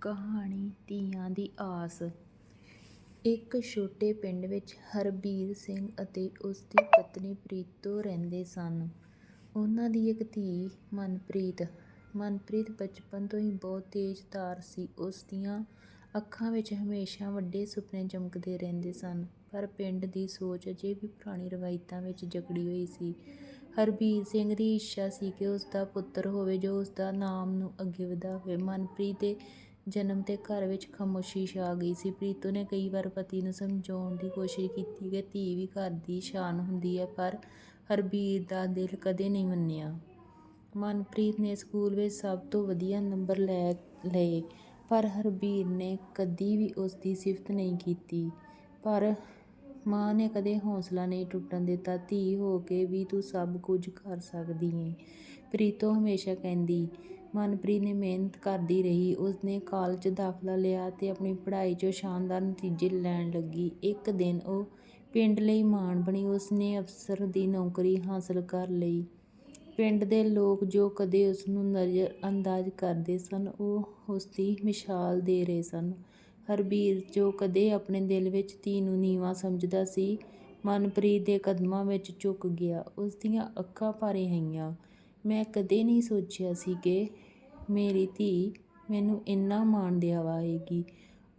ਕਹਾਣੀ ਧੀਆਂ ਦੀ ਆਸ ਇੱਕ ਛੋਟੇ ਪਿੰਡ ਵਿੱਚ ਹਰਬੀਰ ਸਿੰਘ ਅਤੇ ਉਸ ਦੀ ਪਤਨੀ ਪ੍ਰੀਤੋ ਰਹਿੰਦੇ ਸਨ। ਉਹਨਾਂ ਦੀ ਇੱਕ ਧੀ ਮਨਪ੍ਰੀਤ। ਮਨਪ੍ਰੀਤ ਬਚਪਨ ਤੋਂ ਹੀ ਬਹੁਤ ਤੇਜ਼-ਤਰਾਰ ਸੀ। ਉਸ ਦੀਆਂ ਅੱਖਾਂ ਵਿੱਚ ਹਮੇਸ਼ਾ ਵੱਡੇ ਸੁਪਨੇ ਚਮਕਦੇ ਰਹਿੰਦੇ ਸਨ। ਪਰ ਪਿੰਡ ਦੀ ਸੋਚ ਅਜੇ ਵੀ ਪੁਰਾਣੀ ਰਵਾਇਤਾਂ ਵਿੱਚ ਜਕੜੀ ਹੋਈ ਸੀ। ਹਰਬੀਰ ਸਿੰਘ ਦੀ ਇੱਛਾ ਸੀ ਕਿ ਉਸ ਦਾ ਪੁੱਤਰ ਹੋਵੇ ਜੋ ਉਸ ਦੇ ਨਾਮ ਨੂੰ ਅੱਗੇ ਵਧਾਵੇ। ਮਨਪ੍ਰੀਤ ਦੇ ਜਨਮ ’ਤੇ ਘਰ ਵਿੱਚ ਖਾਮੋਸ਼ੀ ਛਾ ਗਈ ਸੀ। ਪ੍ਰੀਤੋ ਨੇ ਕਈ ਵਾਰ ਪਤੀ ਨੂੰ ਸਮਝਾਉਣ ਦੀ ਕੋਸ਼ਿਸ਼ ਕੀਤੀ ਕਿ ਧੀ ਵੀ ਘਰ ਦੀ ਸ਼ਾਨ ਹੁੰਦੀ ਹੈ, ਪਰ ਹਰਬੀਰ ਦਾ ਦਿਲ ਕਦੇ ਨਹੀਂ ਮੰਨਿਆ। ਮਨਪ੍ਰੀਤ ਨੇ ਸਕੂਲ ਵਿੱਚ ਸਭ ਤੋਂ ਵਧੀਆ ਨੰਬਰ ਲੈ ਲਏ, ਪਰ ਹਰਬੀਰ ਨੇ ਕਦੀ ਵੀ ਉਸ ਦੀ ਸਿਫ਼ਤ ਨਹੀਂ ਕੀਤੀ। ਪਰ ਮਾਂ ਨੇ ਕਦੇ ਹੌਸਲਾ ਨਹੀਂ ਟੁੱਟਣ ਦਿੱਤਾ। “ਧੀ ਹੋ ਕੇ ਵੀ ਤੂੰ ਸਭ ਕੁਝ ਕਰ ਸਕਦੀ ਏ ਪ੍ਰੀਤੋ ਹਮੇਸ਼ਾ ਕਹਿੰਦੀ। ਮਨਪ੍ਰੀਤ ਨੇ ਮਿਹਨਤ ਕਰਦੀ ਰਹੀ। ਉਸਨੇ ਕਾਲਜ ’ਚ ਦਾਖ਼ਲਾ ਲਿਆ ਅਤੇ ਆਪਣੀ ਪੜ੍ਹਾਈ ’ਚੋਂ ਸ਼ਾਨਦਾਰ ਨਤੀਜੇ ਲੈਣ ਲੱਗੀ। ਇੱਕ ਦਿਨ ਉਹ ਪਿੰਡ ਲਈ ਮਾਣ ਬਣੀ। ਉਸਨੇ ਅਫ਼ਸਰ ਦੀ ਨੌਕਰੀ ਹਾਸਲ ਕਰ ਲਈ। ਪਿੰਡ ਦੇ ਲੋਕ ਜੋ ਕਦੇ ਉਸ ਨੂੰ ਨਜ਼ਰ-ਅੰਦਾਜ਼ ਕਰਦੇ ਸਨ, ਉਹ ਉਸ ਦੀ ਮਿਸਾਲ ਦੇ ਰਹੇ ਸਨ। ਹਰਬੀਰ, ਜੋ ਕਦੇ ਆਪਣੇ ਦਿਲ ਵਿੱਚ ਧੀ ਨੂੰ ਨੀਵਾਂ ਸਮਝਦਾ ਸੀ, ਮਨਪ੍ਰੀਤ ਦੇ ਕਦਮਾਂ ਵਿੱਚ ਝੁਕ ਗਿਆ। ਉਸ ਦੀਆਂ ਅੱਖਾਂ ਭਰੇ ਆਈਆਂ। “ਮੈਂ ਕਦੇ ਨਹੀਂ ਸੋਚਿਆ ਸੀ ਕਿ ਮੇਰੀ ਧੀ ਮੈਨੂੰ ਇੰਨਾ ਮਾਣ ਦਿਵਾਏਗੀ,”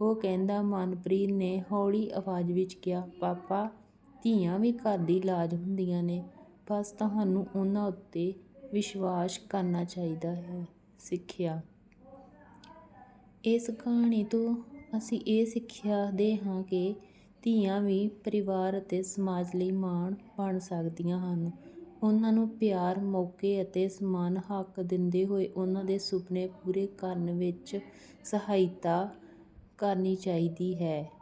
ਉਹ ਕਹਿੰਦਾ। ਮਨਪ੍ਰੀਤ ਨੇ ਹੌਲੀ ਆਵਾਜ਼ ਵਿੱਚ ਕਿਹਾ, “ਪਾਪਾ, ਧੀਆਂ ਵੀ ਘਰ ਦੀ ਲਾਜ ਹੁੰਦੀਆਂ ਨੇ। ਬਸ ਤੁਹਾਨੂੰ ਉਹਨਾਂ ਉੱਤੇ ਵਿਸ਼ਵਾਸ ਕਰਨਾ ਚਾਹੀਦਾ ਹੈ।” ਸਿੱਖਿਆ ਇਸ ਕਹਾਣੀ ਤੋਂ ਅਸੀਂ ਇਹ ਸਿੱਖਿਆ ਦੇ ਹਾਂ ਕਿ ਧੀਆਂ ਵੀ ਪਰਿਵਾਰ ਅਤੇ ਸਮਾਜ ਲਈ ਮਾਣ ਬਣ ਸਕਦੀਆਂ ਹਨ। ਉਹਨਾਂ ਨੂੰ ਪਿਆਰ, ਮੌਕੇ ਅਤੇ ਸਮਾਨ ਹੱਕ ਦਿੰਦੇ ਹੋਏ ਉਹਨਾਂ ਦੇ ਸੁਪਨੇ ਪੂਰੇ ਕਰਨ ਵਿੱਚ ਸਹਾਇਤਾ ਕਰਨੀ ਚਾਹੀਦੀ ਹੈ।